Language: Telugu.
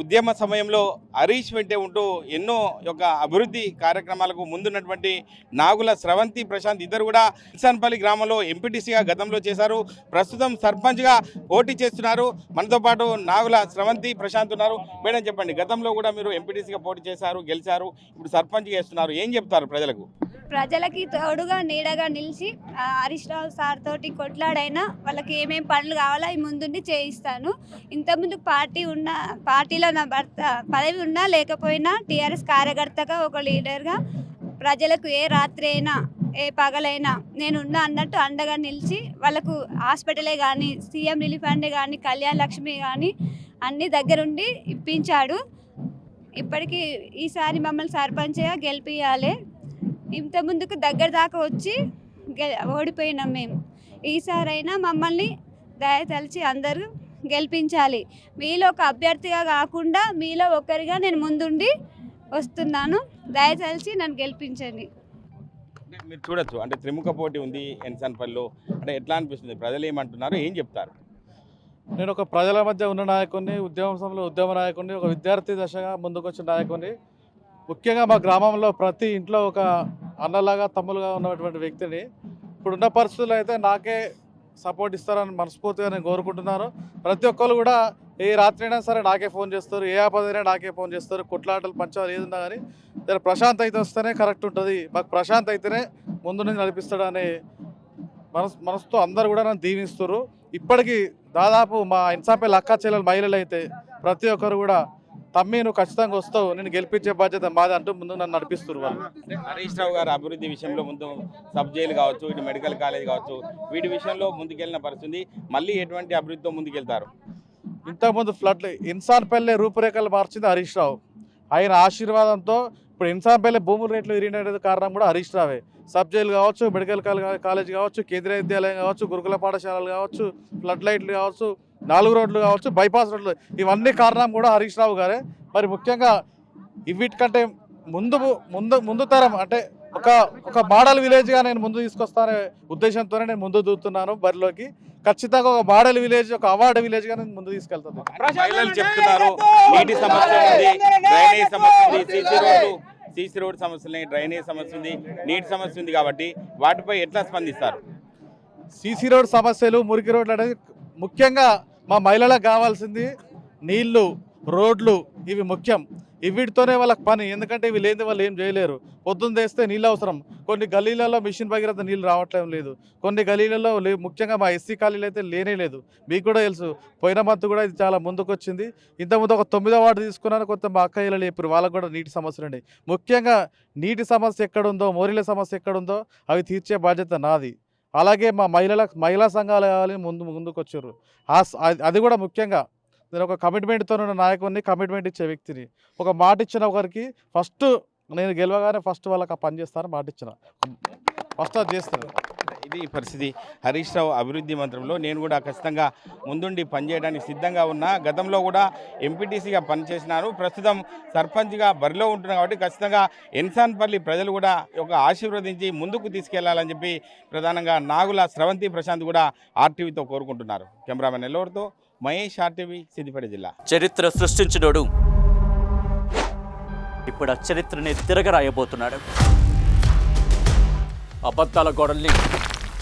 ఉద్యమ సమయంలో హరీష్ వెంటే ఉంటూ ఎన్నో యొక్క అభివృద్ధి కార్యక్రమాలకు ముందున్నటువంటి నాగుల స్రవంతి ప్రశాంత్ ఇద్దరు కూడా ఇన్సాన్పల్లి గ్రామంలో ఎంపీటీసీగా గతంలో చేశారు. ప్రస్తుతం సర్పంచ్గా పోటీ చేస్తున్నారు. మనతో పాటు నాగుల స్రవంతి ప్రశాంత్ ఉన్నారు. మేడం చెప్పండి గతంలో కూడా మీరు ఎంపీటీసీగా పోటీ చేశారు గెలిచారు ఇప్పుడు సర్పంచ్గా చేస్తున్నారు. ఏం చెప్తారు ప్రజలకు? ప్రజలకి తోడుగా నీడగా నిలిచి ఆ, రావు సార్ తోటి కొట్లాడైనా వాళ్ళకి ఏమేమి పనులు కావాలో అవి ముందుండి చేయిస్తాను. ఇంతకుముందు పార్టీ ఉన్న పార్టీలో నా భర్త పదవి ఉన్నా లేకపోయినా టీఆర్ఎస్ కార్యకర్తగా ఒక లీడర్గా ప్రజలకు ఏ రాత్రి అయినా ఏ పగలైనా నేను ఉన్నా అన్నట్టు అండగా నిలిచి వాళ్ళకు హాస్పిటలే కానీ సీఎం రిలీఫ్ ఫండ్ కానీ కళ్యాణ లక్ష్మి కానీ అన్ని దగ్గరుండి ఇప్పించాడు. ఇప్పటికీ ఈసారి మమ్మల్ని సర్పంచ్గా గెలిపించాలి ఇంత ముందుకు దగ్గర దాకా వచ్చి గె- ఓడిపోయినాం మేము ఈసారైనా మమ్మల్ని దయతలిచి అందరూ గెలిపించాలి. మీలో ఒక అభ్యర్థిగా కాకుండా మీలో ఒకరిగా నేను ముందుండి వస్తున్నాను. దయతలిచి నన్ను గెలిపించండి. మీరు చూడొచ్చు. అంటే త్రిముఖ పోటీ ఉంది ఎన్సాన్పల్లిలో. అంటే ఎట్లా అనిపిస్తుంది? ప్రజలు ఏమంటున్నారు? ఏం చెప్తారు? నేను ఒక ప్రజల మధ్య ఉన్న నాయకుడిని ఉద్యమ సమయంలో ఉద్యమ నాయకుడిని ఒక విద్యార్థి దశగా ముందుకొచ్చిన నాయకుడిని ముఖ్యంగా మా గ్రామంలో ప్రతి ఇంట్లో ఒక అన్నలాగా తమ్ములుగా ఉన్నటువంటి వ్యక్తిని. ఇప్పుడున్న పరిస్థితుల్లో అయితే నాకే సపోర్ట్ ఇస్తారని మనస్ఫూర్తిగా నేను కోరుకుంటున్నాను. ప్రతి ఒక్కరు కూడా ఏ రాత్రి అయినా సరే నాకే ఫోన్ చేస్తారు ఏ ఆపదైనా నాకే ఫోన్ చేస్తారు. కొట్లాటలు పంచాలు ఏదన్నా కానీ దాని ప్రశాంత్ అయితే వస్తేనే కరెక్ట్ ఉంటుంది. మాకు ప్రశాంత్ అయితేనే ముందు నుంచి నడిపిస్తాడని మనస్ మనసుతో అందరు కూడా నన్ను దీవిస్తారు ఇప్పటికీ దాదాపు మా ఇన్సాపే లక్కా చెల్లెలు మహిళలు అయితే ప్రతి ఒక్కరు కూడా తమ్మి నువ్వు ఖచ్చితంగా వస్తావు నేను గెలిపించే బాధ్యత మాది అంటూ ముందు నన్ను నడిపిస్తారు వాళ్ళు. హరీష్ రావు గారు అభివృద్ధి విషయంలో ముందు సబ్ జైలు కావచ్చు ఇటు మెడికల్ కాలేజ్ కావచ్చు వీటి విషయంలో ముందుకెళ్ళిన పరిస్థితి మళ్ళీ ఎటువంటి అభివృద్ధితో ముందుకెళ్తారు? ఇంతకుముందు ఫ్లడ్ ఇన్సాన్ పెళ్ళే రూపురేఖలు మార్చింది హరీష్ రావు. ఆయన ఆశీర్వాదంతో ఇప్పుడు ఇన్సాన్ పెళ్ళే భూముల రేట్లు విరిగినది కారణం కూడా హరీష్ రావే. సబ్ జైలు కావచ్చు మెడికల్ కాలే- కాలేజ్ కావచ్చు కేంద్రీయ విద్యాలయం కావచ్చు గురుకుల పాఠశాలలు కావచ్చు ఫ్లడ్ లైట్లు కావచ్చు నాలుగు రోడ్లు కావచ్చు బైపాస్ రోడ్లు ఇవన్నీ కారణం కూడా హరీష్ రావు గారే. మరి ముఖ్యంగా ఇవిటికంటే ముందు ముందు ముందు తరం అంటే ఒక ఒక మోడల్ విలేజ్గా నేను ముందు తీసుకొస్తానే ఉద్దేశంతోనే నేను ముందు దూతున్నాను బరిలోకి. ఖచ్చితంగా ఒక మోడల్ విలేజ్ ఒక అవార్డు విలేజ్గా నేను ముందు తీసుకెళ్తాను. మహిళలు చెప్తున్నారు నీటి సమస్య ఉంది డ్రైనేజ్ సమస్య ఉంది సీసీ రోడ్డు సీసీ రోడ్ సమస్య డ్రైనేజ్ సమస్య ఉంది నీటి సమస్య ఉంది కాబట్టి వాటిపై ఎట్లా స్పందిస్తారు? సీసీ రోడ్ సమస్యలు మురికి రోడ్లు అనేది ముఖ్యంగా మా మహిళలకు కావాల్సింది నీళ్ళు రోడ్లు ఇవి ముఖ్యం. ఇవిటితోనే వాళ్ళకి పని. ఎందుకంటే ఇవి లేని వాళ్ళు ఏం చేయలేరు. పొద్దున్న తెస్తే నీళ్ళు అవసరం. కొన్ని గలీలలో మిషన్ భగీరథ నీళ్ళు రావట్లేదు లేదు. కొన్ని గలీలలో ముఖ్యంగా మా ఎస్సీ ఖాళీలు అయితే లేనే లేదు. మీకు కూడా తెలుసు. పోయిన మంత్ కూడా ఇది చాలా ముందుకు వచ్చింది ఇంతకుముందు ఒక తొమ్మిదో వార్డు తీసుకున్నాను. కొంత మా అక్కయ్యలు ఇప్పుడు వాళ్ళకు కూడా నీటి సమస్యలు ఉన్నాయి. ముఖ్యంగా నీటి సమస్య ఎక్కడుందో మోరీల సమస్య ఎక్కడుందో అవి తీర్చే బాధ్యత నాది. అలాగే మా మహిళల మహిళా సంఘాలు కావాలి ముందు ముందుకు వచ్చారు ఆ అది- కూడా ముఖ్యంగా నేను ఒక కమిట్మెంట్తో ఉన్న నాయకుడిని కమిట్మెంట్ ఇచ్చే వ్యక్తిని. ఒక మాట ఇచ్చిన ఒకరికి ఫస్ట్ నేను గెలవగానే ఫస్ట్ వాళ్ళకి ఆ పని చేస్తానని మాట ఇచ్చిన. ఫస్ట్ అది చేస్తాను. ఈ పరిస్థితి. హరీష్ రావు అభివృద్ధి మంత్రంలో నేను కూడా ఖచ్చితంగా ముందుండి పనిచేయడానికి సిద్ధంగా ఉన్నా. గతంలో కూడా ఎంపీటీసీగా పనిచేసినాను ప్రస్తుతం సర్పంచ్గా బరిలో ఉంటున్నా కాబట్టి ఖచ్చితంగా ఎన్సాన్పల్లి ప్రజలు కూడా ఒక ఆశీర్వదించి ముందుకు తీసుకెళ్ళాలని చెప్పి ప్రధానంగా నాగుల స్రవంతి ప్రశాంత్ కూడా ఆర్టీవీతో కోరుకుంటున్నారు. కెమెరామెన్ ఎల్లవరితో మహేష్ ఆర్టీవీ సిద్దిపేట జిల్లా. చరిత్ర సృష్టించినోడు. ఇప్పుడు ఆ చరిత్రని తిరగరాయబోతున్నాడు. అబద్ధాల గోడల్ని